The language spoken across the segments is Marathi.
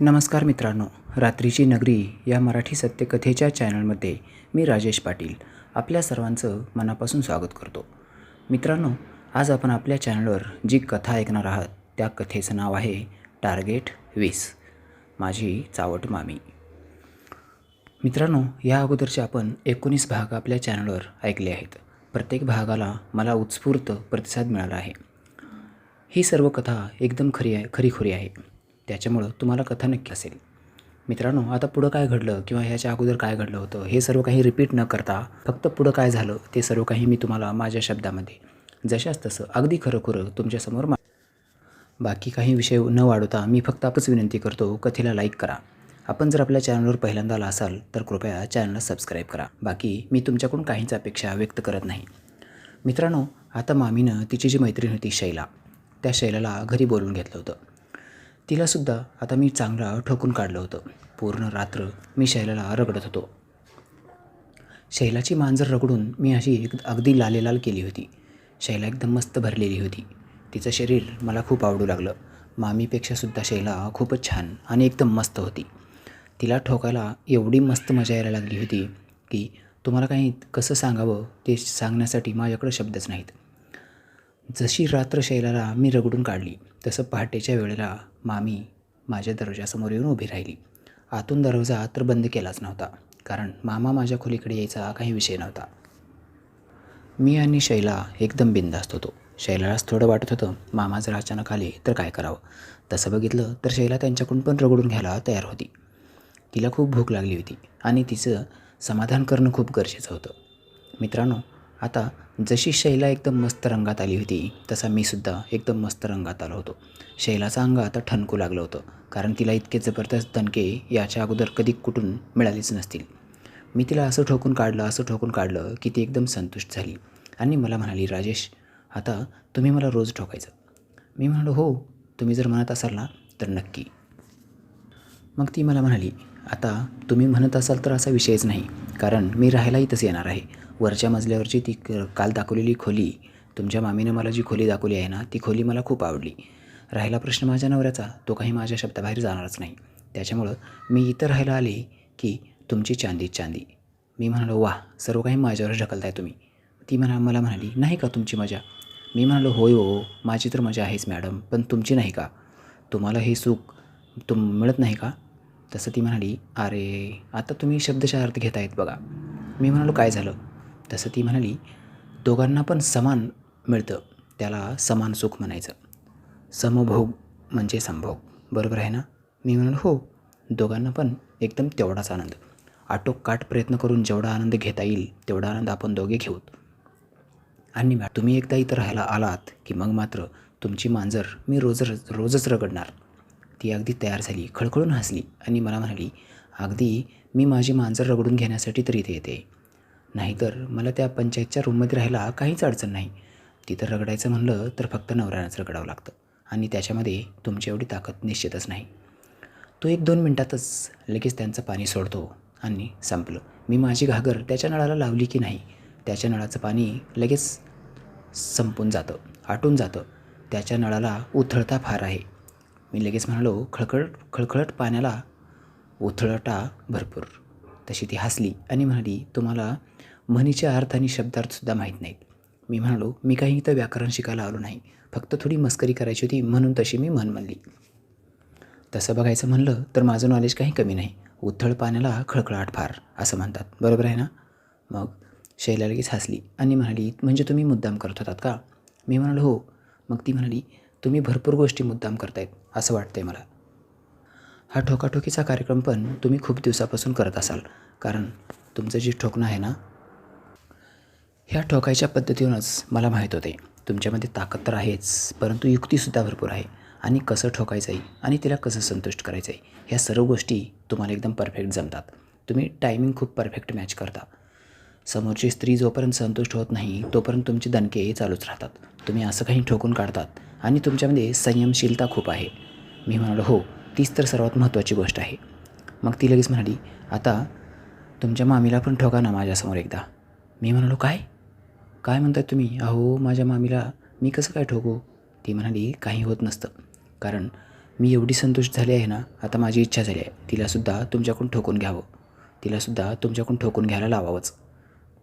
नमस्कार मित्रांनो रात्रीची नगरी या मराठी सत्यकथेच्या चॅनलमध्ये मी राजेश पाटील आपल्या सर्वांचं मनापासून स्वागत करतो. मित्रांनो आज आपण आपल्या चॅनलवर जी कथा ऐकणार आहात त्या कथेचं नाव आहे टार्गेट वीस. माझी चावट मामी. मित्रांनो या अगोदरचे आपण एकोणीस भाग आपल्या चॅनलवर ऐकले आहेत. प्रत्येक भागाला मला उत्स्फूर्त प्रतिसाद मिळाला आहे. ही सर्व कथा एकदम खरी आहे खरीखुरी आहे. त्याच्यामुळं तुम्हाला कथा नक्की असेल. मित्रांनो आता पुढं काय घडलं किंवा ह्याच्या अगोदर काय घडलं होतं हे सर्व काही रिपीट न करता फक्त पुढं काय झालं ते सर्व काही मी तुम्हाला माझ्या शब्दामध्ये जशाच तसं अगदी खरं खरं तुमच्यासमोर मा बाकी काही विषय न वाढवता मी फक्त आपच विनंती करतो कथेला लाईक करा. आपण जर आपल्या चॅनलवर पहिल्यांदा आला असाल तर कृपया चॅनलला सबस्क्राईब करा. बाकी मी तुमच्याकडून काहीच अपेक्षा व्यक्त करत नाही. मित्रांनो आता मामीनं तिची जी मैत्रीण होती शैला त्या शैलाला घरी बोलवून घेतलं होतं. तिलासुद्धा आता मी चांगला ठोकून काढलं होतं. पूर्ण रात्र मी शैलाला रगडत होतो. शैलाची मांजर रगडून मी अशी एक अगदी लालेलाल केली होती. शैला एकदम मस्त भरलेली होती. तिचं शरीर मला खूप आवडू लागलं. मामीपेक्षासुद्धा शैला खूपच छान आणि एकदम मस्त होती. तिला ठोकायला एवढी मस्त मजा यायला लागली होती की तुम्हाला काही कसं सांगावं ते सांगण्यासाठी माझ्याकडं शब्दच नाहीत. जशी रात्र शैलाला मी रगडून काढली तसं पहाटेच्या वेळेला मामी माझ्या दरवाजासमोर येऊन उभी राहिली. आतून दरवाजा तर बंद केलाच नव्हता कारण मामा माझ्या खोलीकडे यायचा काही विषय नव्हता. मी आणि शैला एकदम बिंदास्त होतो. शैलालाच थोडं वाटत होतं मामा जर अचानक आले तर काय करावं? तसं बघितलं तर शैला त्यांच्याकडून पण रगडून घ्यायला तयार होती. तिला खूप भूक लागली होती आणि तिचं समाधान करणं खूप गरजेचं होतं. मित्रांनो आता जशी शैला एकदम मस्त रंगात आली होती तसा मी सुद्धा एकदम मस्त रंगात आलो होतो. शैलाचं अंग आता ठणकू लागलं होतं कारण तिला इतके जबरदस्त दणके याच्या अगोदर कधी कुठून मिळालीच नसतील. मी तिला असं ठोकून काढलं असं ठोकून काढलं की ती एकदम संतुष्ट झाली. आणि मला म्हणाली राजेश आता तुम्ही मला रोज ठोकायचं. मी म्हणालो हो तुम्ही जर म्हणत असाल ना तर नक्की. मग ती मला म्हणाली आता तुम्ही म्हणत असाल तर असा विषयच नाही कारण मी राहायलाही तसं येणार आहे. वरच्या मजल्यावरची ती क- काल दाखवलेली खोली तुमच्या मामीनं मला जी खोली दाखवली आहे ना ती खोली मला खूप आवडली. राहिला प्रश्न माझ्या नवऱ्याचा तो काही माझ्या शब्दाबाहेर जाणारच नाही. त्याच्यामुळं मी इथं राहायला आले की तुमची चांदी चांदी. मी म्हणालो वा सर्व काही माझ्यावर ढकलताय तुम्ही. ती म्हणा मला म्हणाली नाही का तुमची मजा? मी म्हणालो होय हो माझी तर मजा आहेच मॅडम पण तुमची नाही का? तुम्हाला हे सुख तुम मिळत नाही का? तसं ती म्हणाली अरे आता तुम्ही शब्दशः अर्थ घेत आहेत बघा. मी म्हणालो काय झालं? तसं ती म्हणाली दोघांना पण समान मिळतं त्याला समान सुख म्हणायचं. समभोग म्हणजे संभोग बरोबर आहे ना? मी म्हणालो हो दोघांना पण एकदम तेवढाच आनंद. आटोकाट प्रयत्न करून जेवढा आनंद घेता येईल तेवढा आनंद आपण दोघे घेऊत आणि मॅ तुम्ही एकदा इथं राहायला आलात की मग मात्र तुमची मांजर मी रोज रोजच रगडणार. ती अगदी तयार झाली खळखळून हसली आणि मला म्हणाली अगदी मी माझी मांजर रगडून घेण्यासाठी तर इथे येते. नाहीतर मला त्या पंचायतच्या रूममध्ये राहायला काहीच अडचण नाही. तिथं रगडायचं म्हणलं तर फक्त नवऱ्यानंच रगडावं लागतं आणि त्याच्यामध्ये तुमची एवढी ताकद निश्चितच नाही. तो एक दोन मिनटातच लगेच त्यांचं पाणी सोडतो आणि संपलं. मी माझी घागर त्याच्या नळाला लावली की नाही त्याच्या नळाचं पाणी लगेच संपून जातं आटून जातं. त्याच्या नळाला उथळता फार आहे. मी लगेच म्हणालो खळखळ खळखळट पाण्याला उथळटा भरपूर. तशी ती हसली आणि म्हणाली तुम्हाला म्हणीच्या अर्थ आणि शब्दार्थसुद्धा माहीत नाहीत. मी म्हणालो मी काही इथं व्याकरण शिकायला आलो नाही. फक्त थोडी मस्करी करायची होती म्हणून तशी मी म्हण म्हणली. तसं बघायचं म्हणलं तर माझं नॉलेज काही कमी नाही. उथळ पाण्याला खळखळाट फार असं म्हणतात. बरोबर आहे ना? मग शैला लगेच हसली आणि म्हणाली म्हणजे तुम्ही मुद्दाम करत होतात का? मी म्हणालो हो. मग ती म्हणाली तुम्ही भरपूर गोष्टी मुद्दाम करतायत असं वाटतंय मला. हा ठोकाठोकीचा कार्यक्रम पण तुम्ही खूप दिवसापासून करत असाल. कारण तुमचं जे ठोकणं आहे ना ह्या ठोकायच्या पद्धतीवरूनच मला माहीत होते. तुमच्यामध्ये ताकद तर आहेच परंतु युक्तीसुद्धा भरपूर आहे. आणि कसं ठोकायचं आहे आणि तिला कसं संतुष्ट करायचं आहे ह्या सर्व गोष्टी तुम्हाला एकदम परफेक्ट जमतात. तुम्ही टायमिंग खूप परफेक्ट मॅच करता. समोरची स्त्री जोपर्यंत संतुष्ट होत नाही तोपर्यंत तुमचे दणके चालूच राहतात. तुम्ही असं काही ठोकून काढतात आणि तुमच्यामध्ये संयमशीलता खूप आहे. मी म्हणालो हो तीच तर सर्वात महत्त्वाची गोष्ट आहे. मग ती लगेच म्हणाली आता तुमच्या मामीला पण ठोका ना माझ्यासमोर एकदा. मी म्हणालो काय? काय म्हणताय तुम्ही? अहो माझ्या मामीला मी कसं काय ठोकू? ती म्हणाली काही होत नसतं. कारण मी एवढी संतुष्ट झाली आहे ना आता माझी इच्छा झाली आहे. तिलासुद्धा तुमच्याकडून ठोकून घ्यावं. तिलासुद्धा तुमच्याकडून ठोकून घ्यायला लावावंच.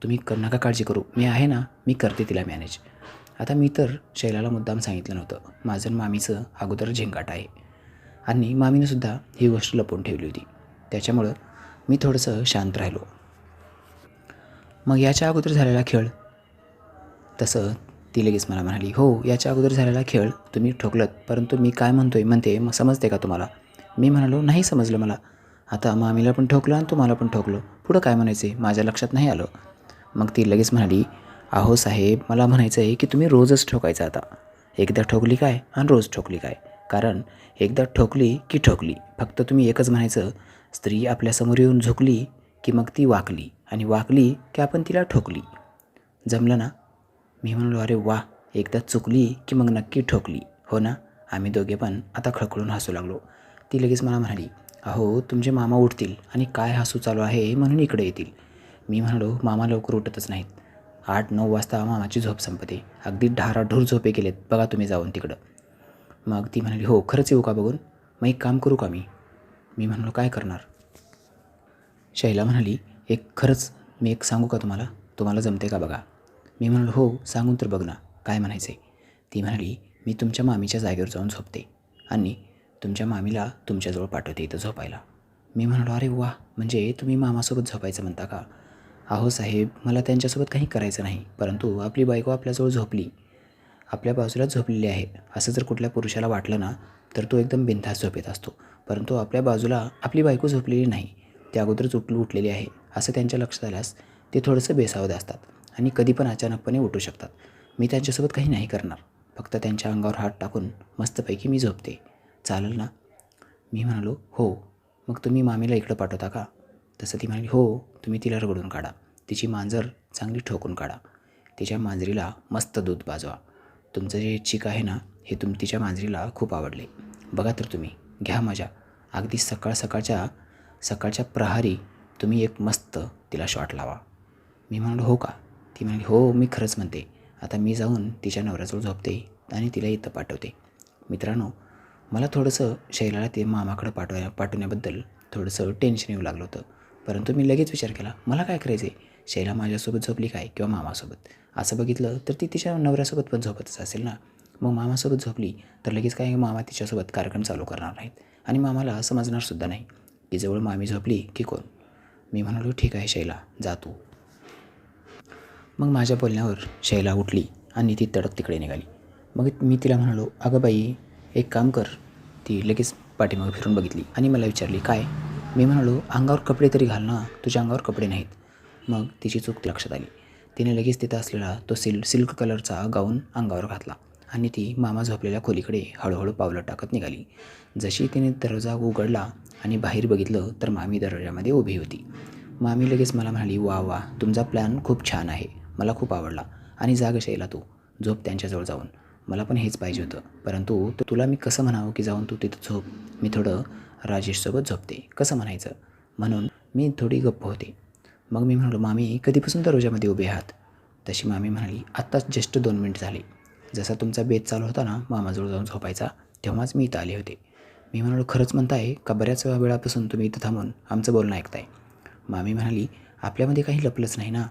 तुम्ही कर नका काळजी करू. मी आहे ना मी करते तिला मॅनेज आता मी तर शैलाला मुद्दाम सांगितलं नव्हतं. माझं आणि मामीचं अगोदर झेंगाट आहे. आणि मामीनंसुद्धा ही गोष्ट लपवून ठेवली होती. त्याच्यामुळं मी थोडंसं शांत राहिलो. मग याच्या अगोदर झालेला खेळ तसं ती लगेच मला म्हणाली हो याच्या अगोदर झालेला खेळ तुम्ही ठोकलत परंतु मी काय म्हणतोय म्हणते मग समजते का तुम्हाला? मी म्हणालो नाही समजलं मला. आता मामीला पण ठोकलं आणि तुम्हाला पण ठोकलं. पुढं काय म्हणायचे माझ्या लक्षात नाही आलं. मग ती लगेच म्हणाली अहो साहेब मला म्हणायचं आहे की तुम्ही रोजच ठोकायचं आता. एकदा ठोकली काय आणि रोज ठोकली काय? कारण एकदा ठोकली की ठोकली. फक्त तुम्ही एकच म्हणायचं स्त्री आपल्यासमोर येऊन झोकली की मग ती वाकली आणि वाकली की आपण तिला ठोकली. जमलं ना? मी म्हणालो अरे वा एकदा चुकली की मग नक्की ठोकली. हो ना. आम्ही दोघे पण आता खळखळून हसू लागलो. ती लगेच मला म्हणाली अहो तुमचे मामा उठतील आणि काय हसू चालू आहे म्हणून इकडे येतील. मी म्हणालो मामा लवकर उठतच नाहीत. आठ नऊ वाजता मामाची झोप संपते. अगदी ढाराढूर झोपे केलेत बघा तुम्ही जाऊन तिकडं. मग ती म्हणाली हो खरंच येऊ का बघून? मग एक काम करू का मी? मी म्हणालो काय करणार? शैला म्हणाली एक खरंच मी एक सांगू का तुम्हाला? तुम्हाला जमते का बघा? मी म्हणालो हो सांगून तर बघ ना काय म्हणायचं आहे ती म्हणाली मी तुमच्या मामीच्या जागेवर जाऊन झोपते आणि तुमच्या मामीला तुमच्याजवळ पाठवते इथं झोपायला. मी म्हणालो अरे वा म्हणजे तुम्ही मामासोबत झोपायचं म्हणता का? अहो साहेब मला त्यांच्यासोबत काही करायचं नाही परंतु आपली बायको आपल्याजवळ झोपली. आपल्या बाजूला झोपलेली आहे. असं जर कुठल्या पुरुषाला वाटलं ना तर तो एकदम बिनधास्त झोपेत असतो. परंतु आपल्या बाजूला आपली बायको झोपलेली नाही. ते अगोदरच उठली उठलेली आहे. असं त्यांच्या लक्षात आल्यास ते थोडंसं बेसावत असतात. आणि कधी पण अचानकपणे उठू शकतात. मी त्यांच्यासोबत काही नाही करणार. फक्त त्यांच्या अंगावर हात टाकून मस्तपैकी मी झोपते. चालेल ना? मी म्हणालो हो. मग तुम्ही मामीला इकडं पाठवता का? तसं ती म्हणाली हो तुम्ही तिला रगडून काढा. तिची मांजर चांगली ठोकून काढा. तिच्या मांजरीला मस्त दूध बाजवा. तुमचं जे चिक आहे ना हे तुम तिच्या मांजरीला खूप आवडले. बघा तर तुम्ही घ्या मजा. अगदी सकाळ सकाळच्या सकाळच्या प्रहारी तुम्ही एक मस्त तिला शॉट लावा. मी म्हणालो हो का? ती म्हणाली हो मी खरंच म्हणते. आता मी जाऊन तिच्या नवऱ्याजवळ झोपते आणि तिला इथं पाठवते. मित्रांनो मला थोडंसं शैलाला ते मामाकडं पाठवाय पाठवण्याबद्दल थोडंसं टेन्शन येऊ लागलं होतं. परंतु मी लगेच विचार केला मला काय करायचं आहे शैला माझ्यासोबत झोपली काय किंवा मामासोबत? असं बघितलं तर ती तिच्या नवऱ्यासोबत पण झोपतच असेल ना? मग मामासोबत झोपली तर लगेच काय मामा तिच्यासोबत कार्यक्रम चालू करणार नाहीत आणि मामाला समजणारसुद्धा नाही. की जवळ मामी झोपली की कोण? मी म्हणालो ठीक आहे शैला जा तू. मग माझ्या बोलण्यावर शैला उठली आणि ती तडक तिकडे निघाली. मग मी तिला म्हणालो अगं बाई एक काम कर. ती लगेच पाठीमागे फिरून बघितली आणि मला विचारली काय? मी म्हणालो अंगावर कपडे तरी घाल ना तुझ्या अंगावर कपडे नाहीत. मग तिची चूक लक्षात आली. तिने लगेच तिथं असलेला तो सिल सिल्क कलरचा गाऊन अंगावर घातला आणि ती मामा झोपलेल्या खोलीकडे हळूहळू पावलं टाकत निघाली. जशी तिने दरवाजा उघडला आणि बाहेर बघितलं तर मामी दरवाजामध्ये उभी होती. मामी लगेच मला म्हणाली वा वा तुमचा प्लॅन खूप छान आहे. मला खूप आवडला. आणि जाग शैला तू झोप त्यांच्याजवळ जाऊन. मला पण हेच पाहिजे होतं. परंतु तु- तुला मी कसं म्हणावं की जाऊन तू तिथं झोप. मी थोडं राजेशसोबत झोपते. कसं म्हणायचं? म्हणून मी थोडी गप्प होते. मग मी म्हणालो मामी कधीपासून दरोजामध्ये उभे आहात? तशी मामी म्हणाली आत्ताच जस्ट दोन मिनिट झाले. जसा तुमचा बेत चालू होता ना मामाजवळ जाऊन झोपायचा तेव्हाच मी इथं आले होते. मी म्हणालो खरंच म्हणताय का बऱ्याच वेळापासून तुम्ही इथं थांबून आमचं बोलणं ऐकताय? मामी म्हणाली आपल्यामध्ये काही लपलंच नाही ना.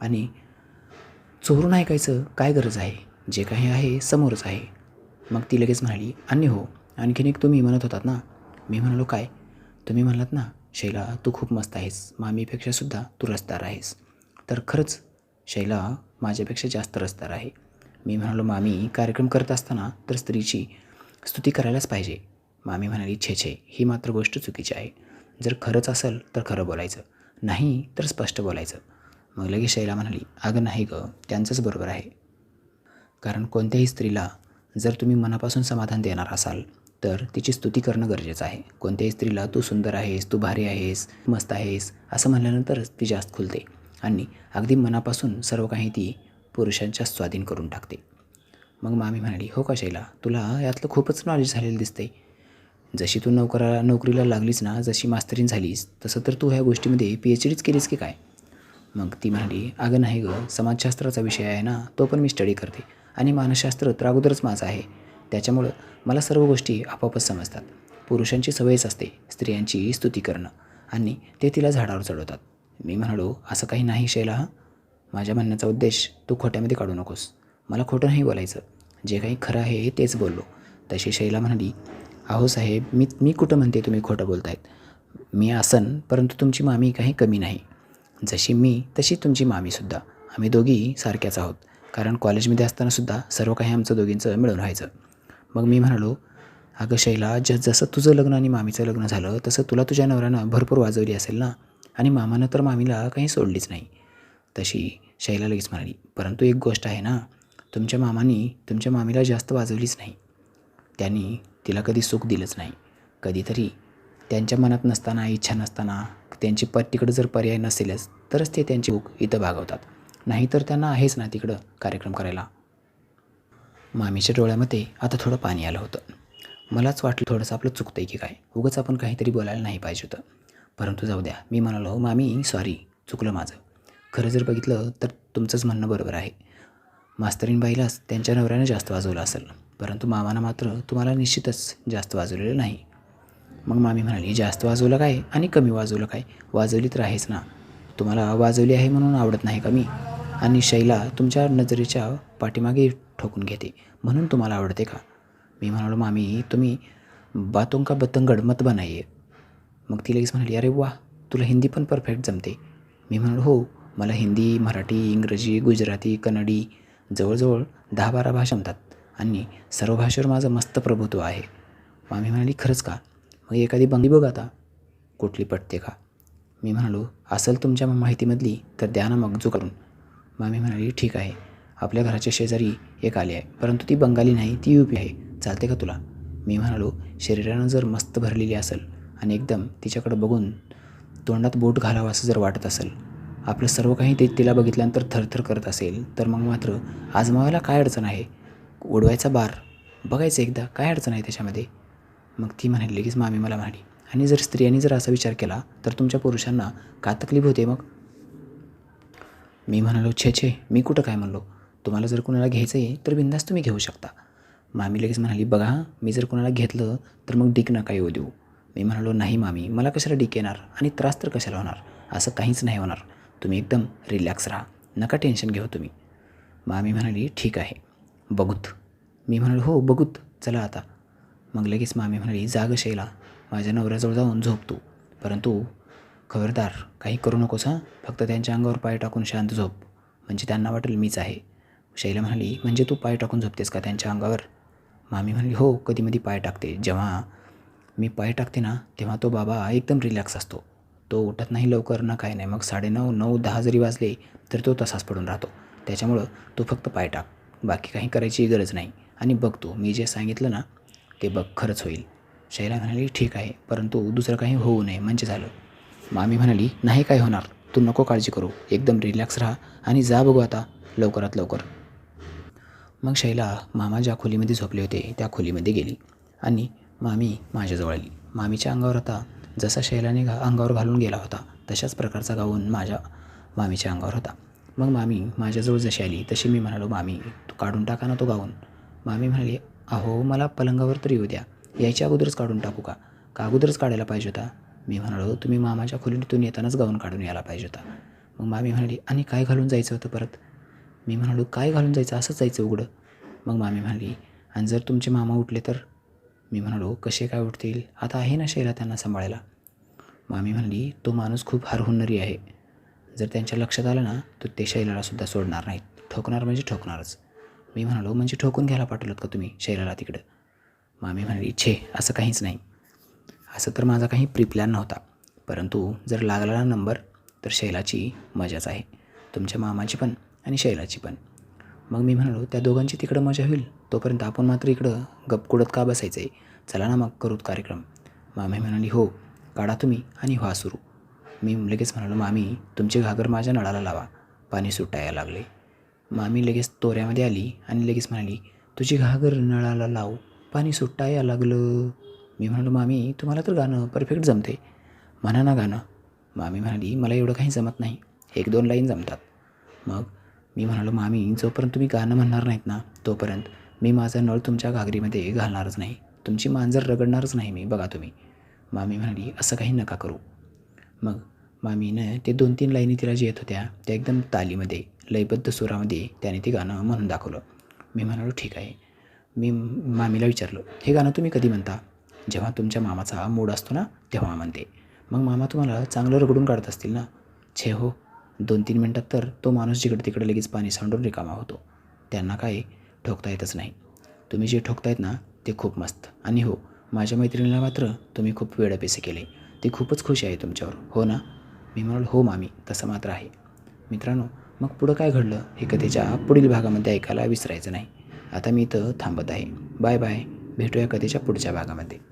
आणि चोरून ऐकायचं काय गरज आहे? जे काही आहे समोरच आहे. मग ती लगेच म्हणाली आणि हो आणखीन एक तुम्ही म्हणत होतात ना. मी म्हणालो काय? तुम्ही म्हणालात ना शैला तू खूप मस्त आहेस. मामीपेक्षासुद्धा तू रसदार आहेस. तर खरंच शैला माझ्यापेक्षा जास्त रसदार आहे. मी म्हणालो मामी कार्यक्रम करत असताना तर स्त्रीची स्तुती करायलाच पाहिजे. मामी म्हणाली छे छे ही मात्र गोष्ट चुकीची आहे. जर खरंच असेल तर खरं बोलायचं. नाही तर स्पष्ट बोलायचं. मग लगेच शैला म्हणाली अगं नाही गं त्यांचंच बरोबर आहे. कारण कोणत्याही स्त्रीला जर तुम्ही मनापासून समाधान देणार असाल तर तिची स्तुती करणं गरजेचं आहे. कोणत्याही स्त्रीला तू सुंदर आहेस तू भारी आहेस मस्त आहेस असं म्हणल्यानंतरच ती जास्त खुलते आणि अगदी मनापासून सर्व काही ती पुरुषांच्या स्वाधीन करून टाकते. मग मामी म्हणाली हो का शैला तुला यातलं खूपच नॉलेज झालेलं दिसते जशी तू नोकरा नोकरीला लागलीस ना जशी मास्तरीन झालीस तसं तर तू ह्या गोष्टीमध्ये पी एच डीच केलीस की काय? मग ती म्हणाली अगं नाही गं समाजशास्त्राचा विषय आहे ना तो पण मी स्टडी करते आणि मानसशास्त्र तर अगोदरच माझं आहे. त्याच्यामुळं मला सर्व गोष्टी आपोआपच समजतात. पुरुषांची सवयच असते स्त्रियांची स्तुती करणं आणि ते तिला झाडावर चढवतात. मी म्हणालो असं काही नाही शैला हा माझ्या म्हणण्याचा उद्देश तू खोट्यामध्ये काढू नकोस. मला खोटं नाही बोलायचं. जे काही खरं आहे तेच बोललो. तशी शैला म्हणाली अहो साहेब मी मी कुठं म्हणते तुम्ही खोटं बोलतायत? मी आसन परंतु तुमची मामी काही कमी नाही. जशी मी तशी तुमची मामीसुद्धा आम्ही दोघी सारख्याच आहोत. कारण कॉलेजमध्ये असतानासुद्धा सर्व काही आमचं दोघींचं मिळून व्हायचं मग मी म्हणालो अगं शैला ज जसं तुझं लग्न आणि मामीचं लग्न झालं तसं तुला तुझ्या नवऱ्यानं भरपूर वाजवली असेल ना? आणि मामानं तर मामीला काही सोडलीच नाही. तशी शैला लगेच म्हणाली परंतु एक गोष्ट आहे ना तुमच्या मामानी तुमच्या मामीला जास्त वाजवलीच नाही. त्यांनी तिला कधी सुख दिलंच नाही. कधीतरी त्यांच्या मनात नसताना इच्छा नसताना त्यांची प तिकडं जर पर्याय नसेलच तरच ते त्यांची सुख इथं भागवतात. नाहीतर त्यांना आहेच ना तिकडं कार्यक्रम करायला. मामीच्या डोळ्यामध्ये आता थोडं पाणी आलं होतं. मलाच वाटलं थोडंसं आपलं चुकतं आहे की काय? उगंच आपण काहीतरी बोलायला नाही पाहिजे होतं. परंतु जाऊ द्या मी म्हणालो मामी सॉरी चुकलं माझं. खरं जर बघितलं तर तुमचंच म्हणणं बरोबर आहे. मास्तरीनबाईलाच त्यांच्या नवऱ्यानं जास्त वाजवलं असेल. परंतु मामानं मात्र तुम्हाला निश्चितच जास्त वाजवलेलं नाही. मग मामी म्हणाली जास्त वाजवलं काय आणि कमी वाजवलं काय? वाजवली तर आहेच ना. तुम्हाला वाजवली आहे म्हणून आवडत नाही का मी? आणि शैला तुमच्या नजरेच्या पाठीमागे ठोकून घेते. म्हणून तुम्हाला आवडते का? मी म्हणालो मामी तुम्ही बातों का बतंगड मत बनाइये मग ती लगेच म्हणाली अरे वा तुला हिंदी पण परफेक्ट जमते. मी म्हणालो हो मला हिंदी मराठी इंग्रजी गुजराती कन्नडी जवळजवळ दहा बारा भाषा जमतात आणि सर्व भाषेवर माझं मस्त प्रभुत्व आहे. मामी म्हणाली खरंच का? मग एखादी बंगली बघ आता. कुठली पटते का? मी म्हणालो असेल तुमच्या माहितीमधली तर द्या ना मग जो करून मामी म्हणाली ठीक आहे. आपल्या घराच्या शेजारी एक आली आहे परंतु ती बंगाली नाही ती युपी आहे. चालते का तुला? मी म्हणालो शरीरानं जर मस्त भरलेली असेल आणि एकदम तिच्याकडं बघून तोंडात बोट घालावं असं जर वाटत असेल आपलं सर्व काही ते तिला बघितल्यानंतर थरथर करत असेल तर मग मात्र आजमावायला काय अडचण आहे? उडवायचा बार. बघायचं एकदा काय अडचण आहे त्याच्यामध्ये? मग ती म्हणाली लगेच मामी मला म्हणाली आणि जर स्त्रियांनी जर असा विचार केला तर तुमच्या पुरुषांना का तकलीफ होते मग? मी म्हणालो छे छे मी कुठं काय म्हणलो? तुम्हाला जर कुणाला घ्यायचं आहे तर बिंदास तुम्ही घेऊ शकता. मामी लगेच म्हणाली बघा हां मी जर कुणाला घेतलं तर मग डिक नका येऊ देऊ. मी म्हणालो नाही मामी मला कशाला डिक येणार आणि त्रास तर कशाला होणार? असं काहीच नाही होणार. तुम्ही एकदम रिलॅक्स राहा. नका टेन्शन घेऊ तुम्ही. मामी म्हणाली ठीक आहे बघूत. मी म्हणालो हो बघूत. चला आता. मग लगेच मामी म्हणाली जाग शैला माझ्या नवऱ्याजवळ जाऊन झोपतो परंतु खबरदार काही करू नकोस हां. फक्त त्यांच्या अंगावर पाय टाकून शांत झोप. म्हणजे त्यांना वाटेल मीच आहे. शैला म्हणाली म्हणजे तू पाय टाकून झोपतेस का त्यांच्या अंगावर? मामी म्हणाली हो कधीमधी पाय टाकते. जेव्हा मी पाय टाकते ना तेव्हा तो बाबा एकदम रिलॅक्स असतो. तो उठत नाही लवकर ना काय नाही. मग साडेनऊ नऊ दहा जरी वाजले तर तो तसाच पडून राहतो. त्याच्यामुळं तू फक्त पाय टाक. बाकी काही करायची गरज नाही. आणि बघ तू मी जे सांगितलं ना ते बघ खरंच होईल. शैला म्हणाली ठीक आहे परंतु दुसरं काही होऊ नये. म्हणजे झालं. मामी म्हणाली नाही काय होणार? तू नको काळजी करू. एकदम रिलॅक्स राहा आणि जा बघू आता लवकरात लवकर. मग शैला मामा ज्या खोलीमध्ये झोपले होते त्या खोलीमध्ये गेली आणि मामी माझ्याजवळ आली. मामीच्या अंगावर होता जसा शैलाने घा अंगावर घालून गेला होता तशाच प्रकारचा गाऊन माझ्या मामीच्या अंगावर होता. मग मामी माझ्याजवळ जशी आली तशी मी म्हणालो मामी तू काढून टाका ना तो गाऊन. मामी म्हणाली अहो मला पलंगावर तर येऊ द्या. यायच्या अगोदरच काढून टाकू का? का अगोदरच काढायला पाहिजे होता? मी म्हणालो तुम्ही मामाच्या खोलीतून येतानाच गाऊन काढून यायला पाहिजे होता. मग मामी म्हणाली आणि काय घालून जायचं होतं परत? मी म्हणालो काय घालून जायचं? असंच जायचं उघडं. मग मामी म्हणाली आणि जर तुमचे मामा उठले तर? मी म्हणालो कसे काय उठतील? आता आहे ना शैला त्यांना सांभाळायला. मामी म्हणली तो माणूस खूप हरहुन्नरी आहे. जर त्यांच्या लक्षात आलं ना तर ते शैलालासुद्धा सोडणार नाहीत. ठोकणार म्हणजे ठोकणारच. मी म्हणालो म्हणजे ठोकून घ्यायला पाठवलं का तुम्ही शैलाला तिकडं? मामी म्हणाली छे असं काहीच नाही. असं तर माझा काही प्री प्लॅन नव्हता. परंतु जर लागला नंबर तर शैलाची मजाच आहे. तुमच्या मामाची पण आणि शैलाची पण. मग मी म्हणालो त्या दोघांची तिकडं मजा होईल? तोपर्यंत आपण मात्र इकडं गपकुडत का बसायचं आहे चला ना मग करूत कार्यक्रम. मामी म्हणाली हो काढा तुम्ही आणि व्हा सुरू. मी लगेच म्हणालो मामी तुमची घागर माझ्या नळाला लावा. पाणी सुटायला लागले. मामी लगेच तोऱ्यामध्ये आली आणि लगेच म्हणाली तुझी घागर नळाला लाव पाणी सुटायला लागलं. मी म्हणालो मामी तुम्हाला तर गाणं परफेक्ट जमते. म्हणा ना गाणं. मामी म्हणाली मला एवढं काही जमत नाही एक दोन लाईन जमतात. मग मी म्हणालो मामी जोपर्यंत तुम्ही गाणं म्हणणार नाहीत ना तोपर्यंत मी माझा नळ तुमच्या घागरीमध्ये घालणारच नाही तुमची मांजर रगडणारच नाही मी बघा तुम्ही. मामी म्हणाली असं काही नका करू. मग मामीनं ते दोन तीन लाईनी तिला जे येत होत्या त्या एकदम तालीमध्ये लयबद्ध सुरामध्ये त्याने ते गाणं म्हणून दाखवलं. मी म्हणालो ठीक आहे. मी मामीला विचारलं हे गाणं तुम्ही कधी म्हणता? जेव्हा तुमच्या मामाचा मूड असतो ना तेव्हा म्हणते. मग मामा तुम्हाला चांगलं रगडून काढत असतील ना? छे हो दोन तीन मिनटात तर तो माणूस जिकडे तिकडे लगेच पाणी सांडून रिकामा होतो. त्यांना काय ठोकता येतच नाही. तुम्ही जे ठोकतायत ना ते खूप मस्त. आणि हो माझ्या मैत्रिणीला मात्र तुम्ही खूप वेळपेसे केले. ती खूपच खुश आहे तुमच्यावर. हो ना? मी म्हणाल हो मामी तसं मात्र आहे. मित्रांनो मग पुढं काय घडलं हे कथेच्या पुढील भागामध्ये ऐकायला विसरायचं नाही. आता मी इथं थांबत आहे. Bye bye. भेटूया कथेच्या पुढच्या भागामध्ये.